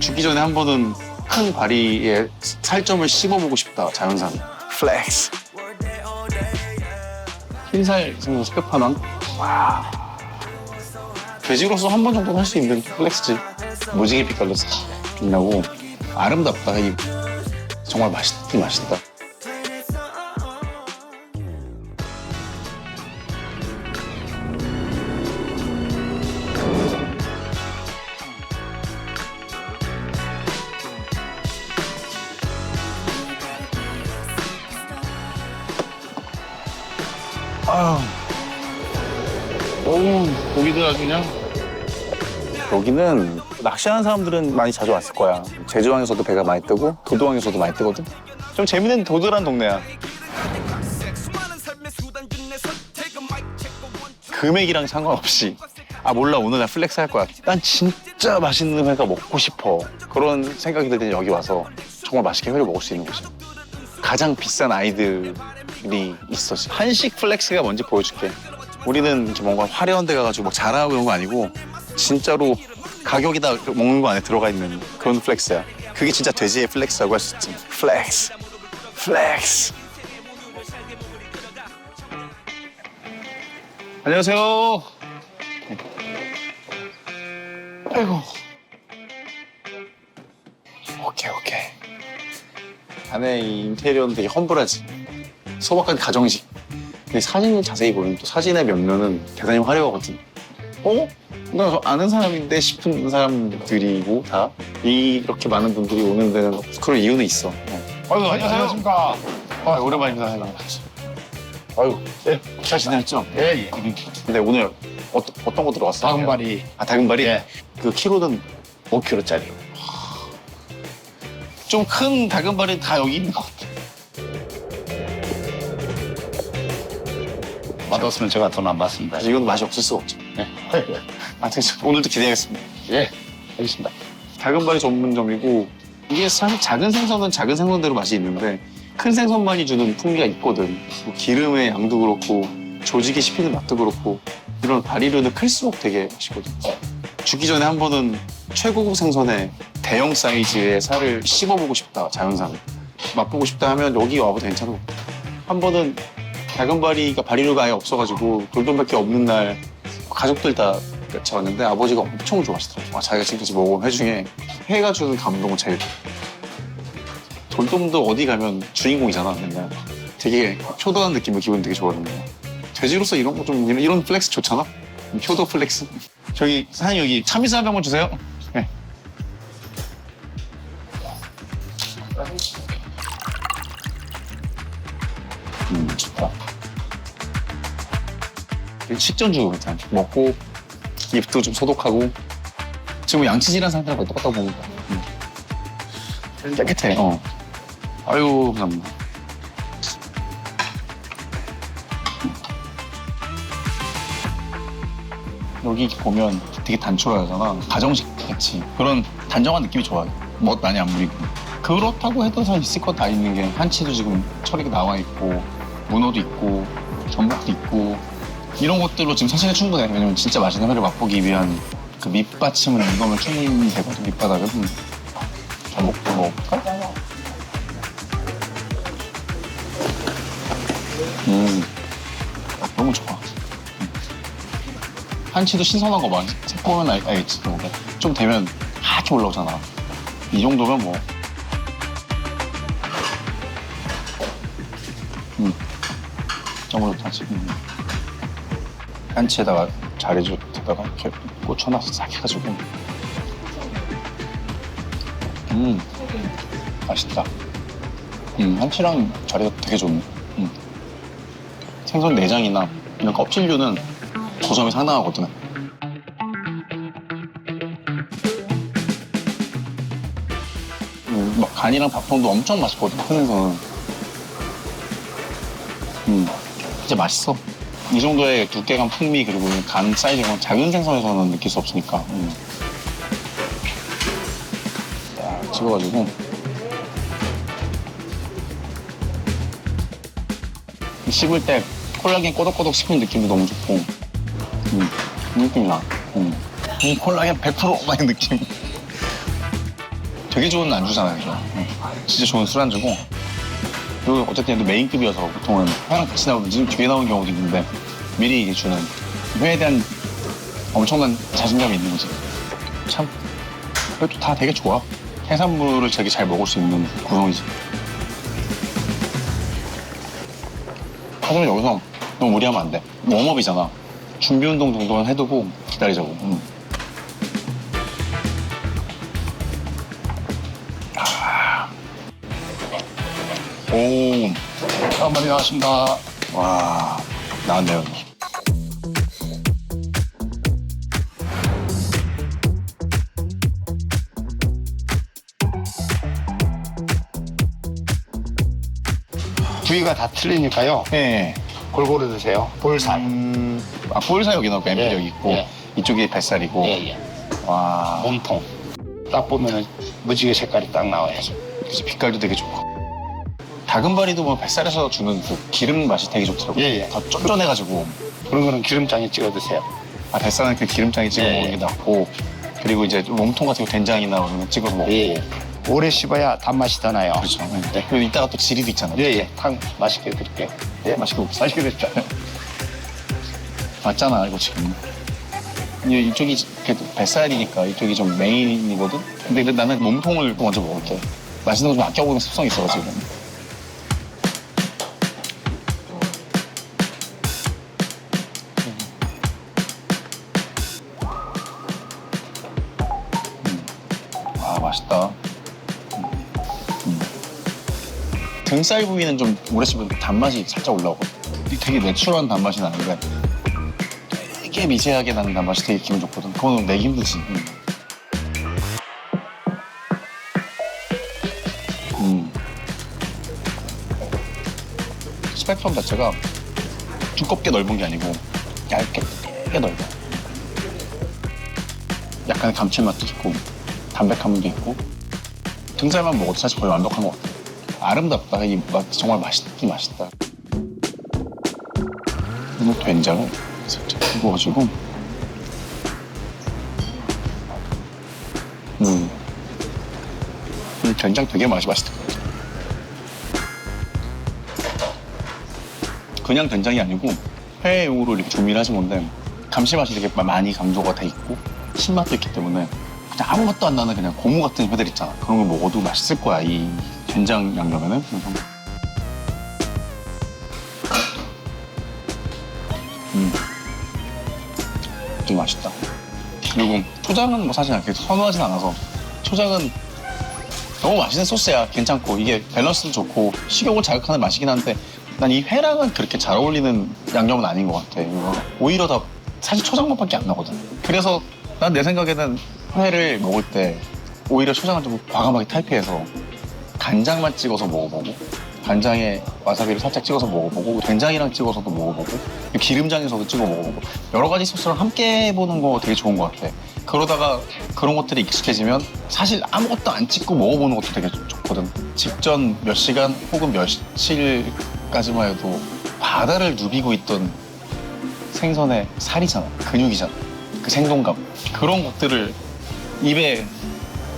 죽기 전에 한 번은 큰 바리에 살점을 씹어보고 싶다 자연산. 플렉스 흰살 생선 스페파난 와. 돼지로서 한 번 정도는 할 수 있는 플렉스지. 무지개 빛깔로 싹 빛나고 아름답다 이. 정말 맛있긴 맛있다 아유 어우 고기들 아주 그냥 여기는 낚시하는 사람들은 많이 자주 왔을 거야. 제주항에서도 배가 많이 뜨고 도도항에서도 많이 뜨거든. 좀 재밌는 도드란 동네야. 금액이랑 상관없이 아 몰라 오늘 나 플렉스 할 거야. 난 진짜 맛있는 회가 먹고 싶어. 그런 생각이 들때 여기 와서 정말 맛있게 회를 먹을 수 있는 곳이야. 가장 비싼 아이들이 있어. 지금. 한식 플렉스가 뭔지 보여줄게. 우리는 뭔가 화려한 데 가가지고 막 자랑하고 이런 거 아니고 진짜로 가격이다 먹는 거 안에 들어가 있는 그런 플렉스야. 그게 진짜 돼지의 플렉스라고 할 수 있지. 플렉스. 플렉스. 안녕하세요. 아이고. 오케이, 오케이. 안에 이 인테리어는 되게 험블하지. 소박한 가정식. 근데 사진을 자세히 보면 또 사진의 면면은 대단히 화려하거든. 어? 나 아는 사람인데 싶은 사람들이고 다 이렇게 많은 분들이 오는 데는 그런 이유는 있어. 어. 아유 안녕하십니까. 아 오랜만입니다. 아유 네, 잘 지냈죠? 예, 예. 근데 오늘 어떤 어떤 거 들어왔어요? 다금바리 아 다금바리? 예. 그 키로는 5kg짜리. 좀 큰 다금바리 다 여기 있는 것 같아. 맛없으면 제가 돈 안 받습니다. 이건 맛이 없을 수가 없죠. 네. 아무튼 오늘도 기대하겠습니다. 예, 알겠습니다. 다금바리 전문점이고 이게 사실 작은 생선은 작은 생선대로 맛이 있는데 큰 생선만이 주는 풍미가 있거든. 뭐 기름의 양도 그렇고 조직에 씹히는 맛도 그렇고 이런 바리류는 클수록 되게 맛있거든. 죽기 전에 한 번은 최고급 생선의 대형 사이즈의 살을 씹어보고 싶다 자연산 맛보고 싶다 하면 여기 와봐도 것 같아. 한 번은 다금바리가 바리류가 아예 없어가지고 돌돔밖에 없는 날 가족들 다 같이 왔는데 아버지가 엄청 좋아하시더라고요. 아, 자기가 지금까지 먹어본 회 중에 회가 주는 감동은 제일. 돌돔도 어디 가면 주인공이잖아 맨날. 되게 효도한 느낌의 기분 되게 좋아하는데 돼지로서 이런 거 좀 이런, 플렉스 좋잖아. 효도 플렉스. 저기 사장님 여기 참이슬 한 병만 주세요. 네. 음 좋다. 식전주 일단 먹고 입도 좀 소독하고 지금 양치질한 상태랑 똑같다고 보면 돼. 음. 깨끗해. 어. 아유 감사합니다. 여기 보면 되게 단촐하잖아. 가정식 같이 그런 단정한 느낌이 좋아요. 멋 많이 안 부리고. 그렇다고 해도 다 있을 거 다 있는 게 한치도 지금 처리가 나와 있고 문어도 있고 전복도 있고 이런 것들로 지금 사실은 충분해. 왜냐면 진짜 맛있는 회를 맛보기 위한 그 밑받침은 이거면 충분히 되거든, 밑바닥은. 음. 전복도 먹을까? 음. 너무 좋아. 음. 한치도 신선한 거 많이. 색 보면 알, 알겠지. 또. 좀 되면 하얗게 올라오잖아. 이 정도면 뭐. 음. 너무 좋다, 지금. 한치에다가 자리젓에다가 이렇게 꽂혀놔서 싹 해가지고 음 맛있다. 음 한치랑 자리젓 되게 좋네. 음. 생선 내장이나 이런 껍질류는 고점이 상당하거든. 음, 막 간이랑 밥통도 엄청 맛있거든 큰 생선은. 음 진짜 맛있어 이 정도의 두께감 풍미 그리고 간 사이즈는 작은 생선에서는 느낄 수 없으니까 음. 딱 찍어가지고 씹을 때 콜라겐 꼬독꼬독 씹히는 느낌도 너무 좋고 음. 이 느낌이 나 음. 이 콜라겐 100%막 이 느낌 되게 좋은 안주잖아요, 이거. 응. 진짜 좋은 술안주고. 그리고 어쨌든 얘도 메인급이어서 보통은 회랑 같이 나오면 좀 뒤에 나오는 경우도 있는데 미리 이게 주는 회에 대한 엄청난 자신감이 있는 거지. 참, 그래도 다 되게 좋아. 해산물을 되게 잘 먹을 수 있는 구성이지. 하지만 여기서 너무 무리하면 안 돼. 웜업이잖아. 준비 운동 정도는 해두고 기다리자고. 응. 오, 한 마리 나왔습니다. 와, 나왔네요. 부위가 다 틀리니까요. 예. 골고루 드세요. 볼살. 음, 아, 볼살 여기 넣고 엠필 예, 여기 있고, 예. 이쪽이 뱃살이고. 예, 예. 와, 몸통. 딱 보면은 무지개 색깔이 딱 나와요. 그치, 빛깔도 되게 좋고. 다금바리도 뭐 뱃살에서 주는 그 기름 맛이 되게 좋더라고요. 예, 예. 더 쫀쫀해가지고. 그런 거는 기름장에 찍어 드세요. 아, 뱃살은 그 기름장에 찍어 예, 먹는 예. 게 낫고. 그리고 이제 몸통 같은 거 된장이나 이런 거 찍어서 먹고. 예, 예. 오래 씹어야 단맛이 더 나요. 그렇죠. 네. 그리고 이따가 또 지리도 있잖아요. 예, 예. 탕 맛있게 드릴게요. 예, 맛있게 먹자. 맛있게 드십시오. 맞잖아, 이거 지금. 이- 이쪽이 그래도 뱃살이니까 이쪽이 좀 메인이거든? 근데 그래도 나는 몸통을 먼저 먹을게. 맛있는 거 좀 아껴보는 습성이 있어가지고. 등살 부위는 좀 오래 씹으면 단맛이 살짝 올라오거든. 되게 내추럴한 단맛이 나는데 되게 미세하게 나는 단맛이 되게 기분 좋거든. 그거는 내기 힘들지. 음. 음. 스펙트럼 자체가 두껍게 넓은 게 아니고 얇게 되게 넓어. 약간 감칠맛도 있고 담백함도 있고 등살만 먹어도 사실 거의 완벽한 것 같아. 아름답다. 이 맛 정말 맛있긴 맛있다. 이거 된장을 살짝 부어가지고 음. 이 된장 되게 맛이 맛있을 것 같아. 그냥 된장이 아니고 회용으로 이렇게 조미를 하신 건데 감칠맛이 되게 많이 강조가 돼 있고 신맛도 있기 때문에 그냥 아무것도 안 나는 그냥 고무 같은 회들 있잖아. 그런 걸 먹어도 맛있을 거야 이 된장 양념에는. 그래서 음. 되게 맛있다. 그리고 초장은 뭐 사실 그렇게 선호하진 않아서 초장은 너무 맛있는 소스야. 괜찮고 이게 밸런스도 좋고 식욕을 자극하는 맛이긴 한데 난 이 회랑은 그렇게 잘 어울리는 양념은 아닌 것 같아. 이거 오히려 더 사실 초장 맛밖에 안 나거든. 그래서 난 내 생각에는 회를 먹을 때 오히려 초장을 좀 과감하게 탈피해서 간장만 찍어서 먹어보고 간장에 와사비를 살짝 찍어서 먹어보고 된장이랑 찍어서도 먹어보고 기름장에서도 찍어 먹어보고 여러 가지 소스랑 함께 해보는 거 되게 좋은 것 같아. 그러다가 그런 것들이 익숙해지면 사실 아무것도 안 찍고 먹어보는 것도 되게 좋- 좋거든. 직전 몇 시간 혹은 며칠까지만 해도 바다를 누비고 있던 생선의 살이잖아. 근육이잖아. 그 생동감. 그런 것들을 입에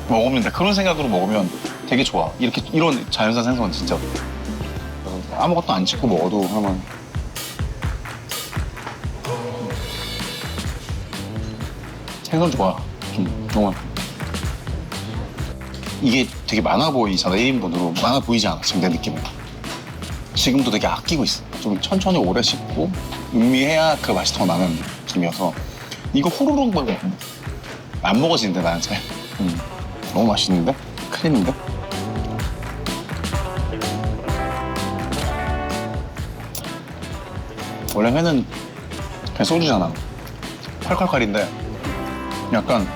먹으면 돼. 그런 생각으로 먹으면 되게 좋아. 이렇게 이런 자연산 생선은 진짜 아무것도 안 찍고 먹어도 하면 생선 좋아. 좀 정말 이게 되게 많아 보이잖아 1인분으로 많아 보이지 않아 지금 내 느낌에. 지금도 되게 아끼고 있어. 좀 천천히 오래 씹고 음미해야 그 맛이 더 나는 느낌이어서 이거 후루룩 먹으면 안 먹어지는데 잘. 음, 너무 맛있는데? 큰일인데? 원래 회는 그냥 소주잖아. 칼칼칼인데 약간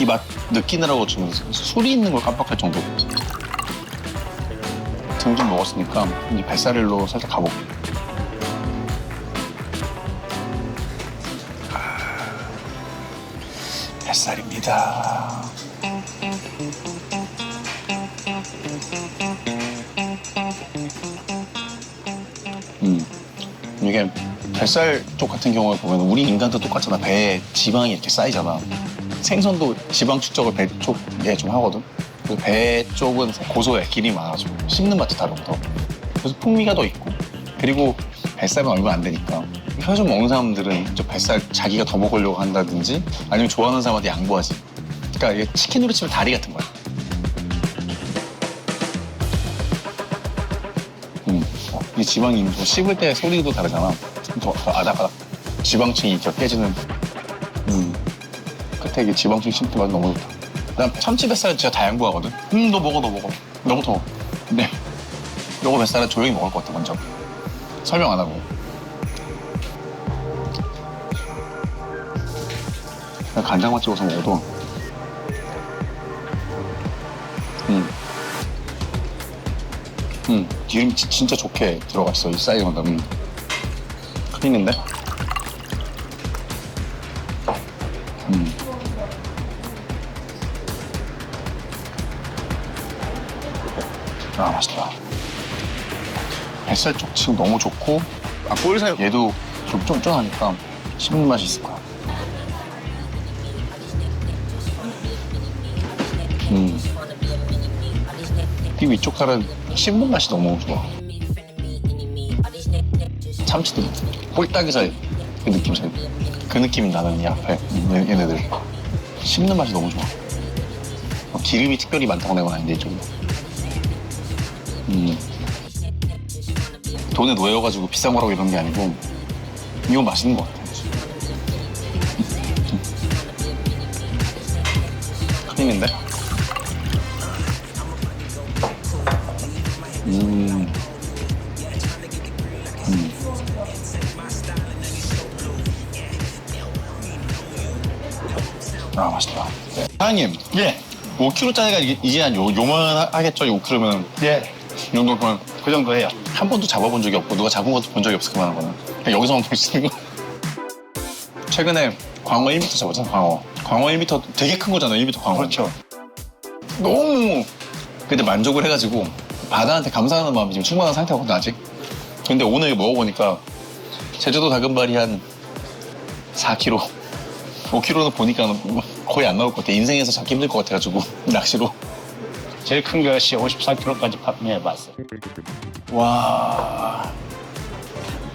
이 맛 느끼느라고 좀 술이 있는 걸 깜빡할 정도로 등좀 먹었으니까 이 뱃살로 살짝 가볼게. 아, 뱃살입니다. 이게 뱃살 쪽 같은 경우에 보면 우리 인간도 똑같잖아. 배에 지방이 이렇게 쌓이잖아. 생선도 지방 축적을 배 쪽에 좀 하거든. 그배 쪽은 고소해, 기름이 많아가지고 씹는 맛도 다르거든. 그래서 풍미가 더 있고 그리고 뱃살은 얼마 안 되니까 혀좀 먹는 사람들은 저 뱃살 자기가 더 먹으려고 한다든지 아니면 좋아하는 사람한테 양보하지. 그러니까 이게 치킨으로 치면 다리 같은 거야. 이 지방이 뭐 씹을 때 소리도 다르잖아. 더, 더 아닥아닥. 지방층이 저 깨지는. 음, 끝에 이게 지방층 씹을 때맛 너무 좋다. 난 참치 뱃살은 진짜 다 양보하거든. 음, 너 먹어, 너 먹어. 너부터 먹어. 근데 요거 뱃살은 조용히 먹을 것 같아, 먼저. 설명 안 하고. 그냥 간장만 찍어서 먹어도. 기름이 지- 진짜 좋게 들어가 있어, 이. 음. 크림인데? 음. 아, 맛있다. 뱃살 쪽 지금 너무 좋고, 아, 볼살 얘도 좀 쫀쫀하니까 씹는 맛이 있을 거야. 음. 이 위쪽 살은 씹는 맛이 너무 좋아. 참치도 홀딱이살 그 느낌 살. 그 느낌이 나는 이 앞에 얘- 얘네들 씹는 맛이 너무 좋아. 어, 기름이 특별히 많다고 내건 아닌데 이쪽은. 음. 돈에 놓여가지고 비싼 거라고 이런 게 아니고 이건 맛있는 것 같아. 크림인데? 음. 음. 아 맛있다. 사장님, 예. 5kg짜리가 이제 한 요, 요만하겠죠? 5kg면 예. 이 정도 그러면 그 정도예요. 한 번도 잡아본 적이 없고 누가 잡은 것도 본 적이 없을 그만한 거는 그냥 여기서만 볼 수 있는 거. 최근에 광어 1m 잡았잖아 광어. 광어 1m 되게 큰 거잖아 1m 광어. 그렇죠. 너무 근데 만족을 해가지고 바다한테 감사하는 마음이 지금 충만한 상태거든 아직. 근데 오늘 먹어보니까 제주도 다금발이 한 4kg. 5kg는 보니까 거의 안 나올 것 같아. 인생에서 잡기 힘들 것 같아가지고 낚시로. 제일 큰 것이 54kg까지 판매해봤어요. 와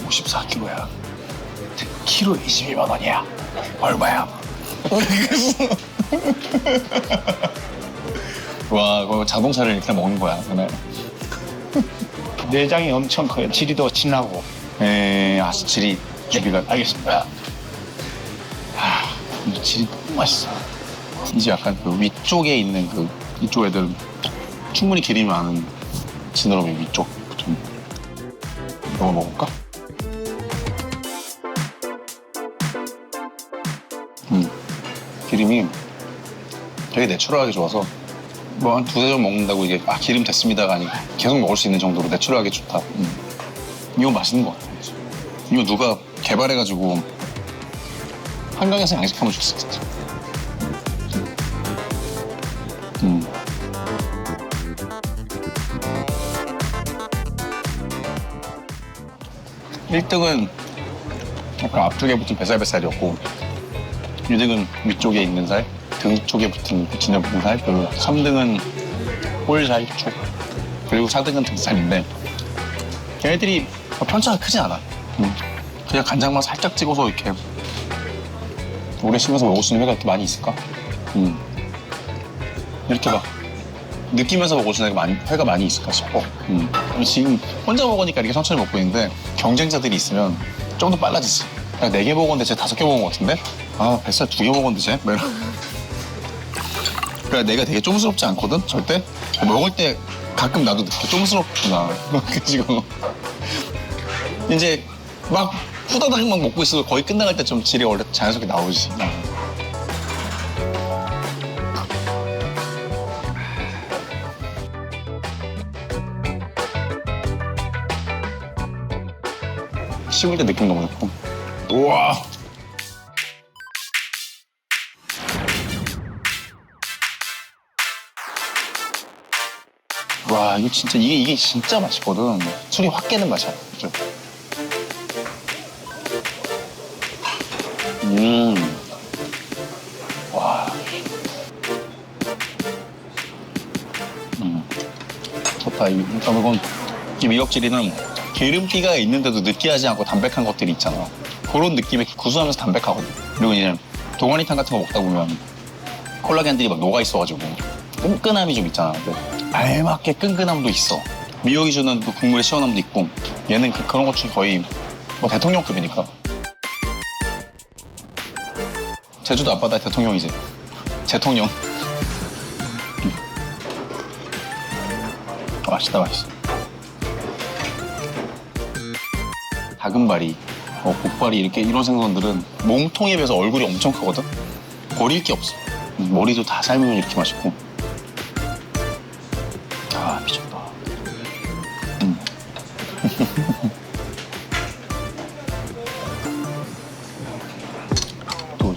54kg야 키로 22만 원이야 얼마야 와 그거 자동차를 이렇게 먹는 거야 그날 내장이 엄청 커요. 질이도 진하고. 에 아, 질이 질이가 알겠습니다. 아, 이 질이 너무 맛있어 이제 약간 그 위쪽에 있는 그 이쪽 애들은 충분히 기름이 많은 지느러미 위쪽 좀 이거 먹을까? 음, 기름이 되게 내추럴하게 좋아서 뭐 한 두세 점 먹는다고 이게 아 기름 됐습니다가 아니고 계속 먹을 수 있는 정도로 내추럴하게 좋다. 음. 이거 맛있는 것 같아. 이거 누가 개발해가지고 한강에서 양식하면 좋겠어. 음. 일등은 약간 앞쪽에 붙은 배살배살이었고 2등은 위쪽에 있는 살, 등 쪽에 붙은 붙이는 등살, 그리고 3등은 홀살 쪽, 그리고 4등은 등살인데 걔네들이 편차가 크진 않아. 음. 그냥 간장만 살짝 찍어서 이렇게 오래 씹어서 먹을 수 있는 회가 이렇게 많이 있을까? 음. 이렇게 막 느끼면서 먹을 수 있는 회가 많이, 회가 많이 있을까 싶어. 음. 지금 혼자 먹으니까 이렇게 천천히 먹고 있는데 경쟁자들이 있으면 좀 더 빨라지지. 야, 네개 먹었는데 쟤 다섯 개 먹은 것 같은데? 아, 뱃살 두 개 먹었는데 쟤? 뭐 이런. 그러니까 내가 되게 쫌스럽지 않거든, 절대? 먹을 때 가끔 나도 느껴. 쫌스럽구나. 그래가지고. 이제 막 후다닥 막 먹고 있어도 거의 끝나갈 때 좀 질이 원래 자연스럽게 나오지. 씹을 때 느낌 너무 좋고. 우와. 이거 진짜 이게 이게 진짜 맛있거든. 술이 확 깨는 맛이야. 그죠? 음. 와. 음. 좋다. 이- 그러니까 이건 이 미역질이는 기름기가 있는데도 느끼하지 않고 담백한 것들이 있잖아. 그런 느낌이 구수하면서 담백하거든. 그리고 이제 동아리탕 같은 거 먹다 보면 콜라겐들이 막 녹아 있어가지고 끈끈함이 좀 있잖아. 근데 알맞게 끈끈함도 있어. 미역이 주는 그 국물의 시원함도 있고 얘는 그, 그런 것 중에 거의 뭐 대통령급이니까. 제주도 앞바다의 대통령이지. 대통령. 음. 아, 맛있다, 맛있어. 다금바리, 어, 복바리 이렇게 이런 생선들은 몸통에 비해서 얼굴이 엄청 크거든. 버릴 게 없어. 음, 머리도 다 삶으면 이렇게 맛있고. 또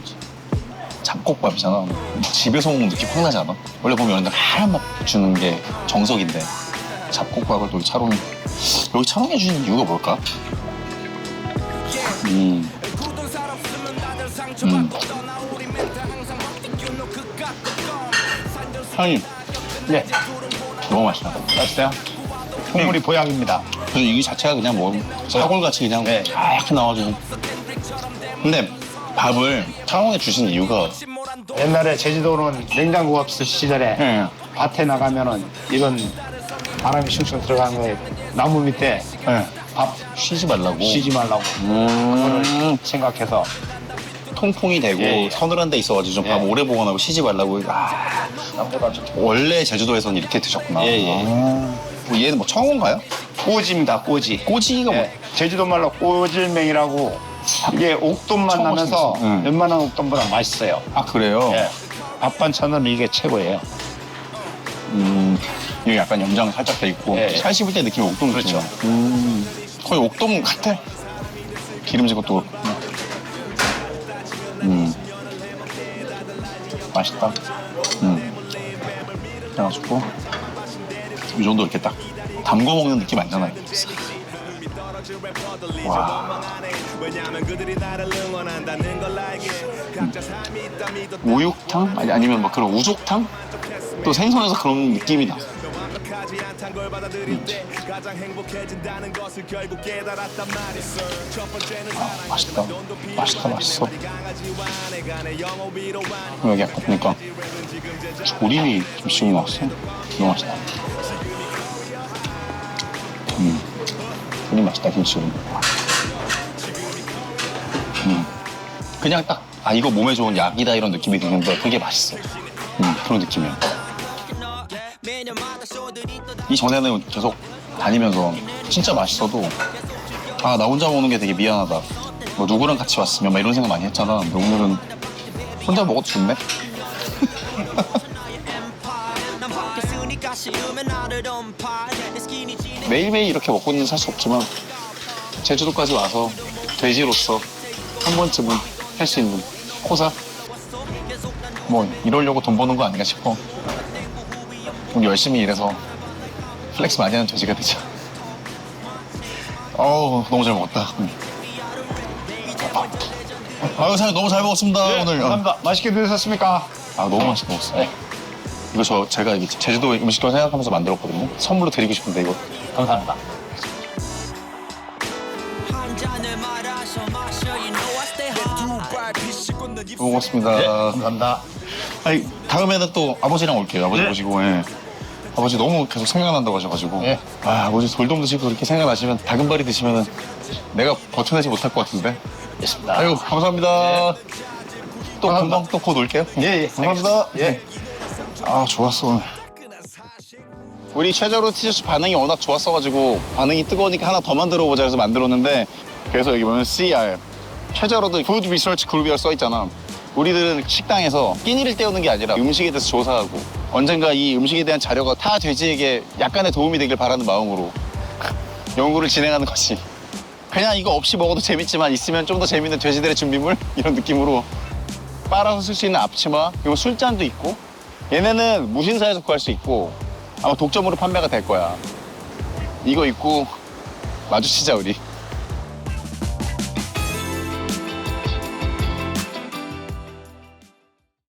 잡곡밥이잖아. 집에서 먹는 느낌 확 나지 않아? 원래 보면 여러분들 하얀 밥 주는 게 정석인데 잡곡밥을 또 차롱 여기 차롱해 주는 이유가 뭘까? 음. 음. 형님, 네, 너무 맛있다. 맛있어요? 국물이 보약입니다. 그래서 이 자체가 그냥 뭐 사골같이 그냥 네. 하얗게 나와가지고. 근데 밥을 차롱해 주신 이유가 옛날에 제주도는 냉장고 없을 시절에 예. 밭에 나가면은 이런 바람이 슝슝 들어가는 거에 나무 밑에 예. 밥 쉬지 말라고. 쉬지 말라고 음, 생각해서 통풍이 되고 예, 예. 서늘한 데 있어가지고 좀밥 예. 오래 보관하고 쉬지 말라고. 아, 원래 제주도에서는 이렇게 드셨구나. 예, 예. 아. 뭐 얘는 뭐 청어인가요? 꼬지입니다, 꼬지. 꼬지가 뭐? 예, 제주도 말로 꼬질맹이라고 이게 옥돔만 처음 나면서. 응. 웬만한 옥돔보다 맛있어요. 아 그래요? 예. 밥 반찬은 이게 최고예요. 음, 여기 약간 염장 살짝 돼 있고 예. 살 씹을 때 느낌이 옥돔 그렇죠. 느낌이야. 음, 거의 옥돔 같아. 기름진 것도 그렇고. 음, 맛있다. 음, 그래가지고 이 정도 이렇게 딱 담궈 먹는 느낌 아니잖아요. 와. 우육탕? 아니, 아니면 막 그런 우족탕? 또 생선에서 그런 느낌이 나. 아, 맛있다. 맛있다, 맛있어. 여기 아까 보니까 조림이 김치용이 나왔어. 너무 맛있다. 조림 맛있다, 김치용. 음, 그냥 딱, 아, 이거 몸에 좋은 약이다 이런 느낌이 드는데 그게 맛있어. 음, 그런 느낌이야. 이전에는 계속 다니면서 진짜 맛있어도 아, 나 혼자 먹는 게 되게 미안하다. 뭐 누구랑 같이 왔으면 막 이런 생각 많이 했잖아. 근데 오늘은 혼자 먹어도 좋네. 매일매일 이렇게 먹고는 살 수 없지만 제주도까지 와서 돼지로서 한 번쯤은 할 수 있는 코사 뭐 이러려고 돈 버는 거 아닌가 싶어. 우리 열심히 일해서 플렉스 많이 하는 돼지가 되자. 어우 너무 잘 먹었다. 음. 아유 사장님 너무 잘 먹었습니다 오늘. 어. 네, 감사합니다. 맛있게 드셨습니까? 아 너무 맛있게 먹었어요. 이거 저 제가 이게 제주도 음식도 생각하면서 만들었거든요. 선물로 드리고 싶은데 이거 감사합니다. 먹었습니다. 네, 감사합니다. 아니 다음에는 또 아버지랑 올게요. 아버지 네. 모시고. 예. 아버지 너무 계속 생각난다고 하셔가지고. 네. 아 아버지 돌돔 드시고 그렇게 생각나시면 다금바리 드시면은 내가 버텨내지 못할 것 같은데. 알겠습니다. 아유 감사합니다. 또 감사합니다. 금방 또곧 올게요. 예, 예. 감사합니다. 예. 아 좋았어 오늘. 우리 최저로 티셔츠 반응이 워낙 좋았어가지고 반응이 뜨거우니까 하나 더 만들어 보자 해서 만들었는데 그래서 여기 보면 CR 최저로드 푸드 리서치 그룹이라고 써 있잖아. 우리들은 식당에서 끼니를 때우는 게 아니라 음식에 대해서 조사하고 언젠가 이 음식에 대한 자료가 타 돼지에게 약간의 도움이 되길 바라는 마음으로 연구를 진행하는 것이 그냥 이거 없이 먹어도 재밌지만 있으면 좀 더 재밌는 돼지들의 준비물 이런 느낌으로 빨아서 쓸 수 있는 앞치마 그리고 술잔도 있고 얘네는 무신사에서 구할 수 있고 아마 독점으로 판매가 될 거야. 이거 입고 마주치자 우리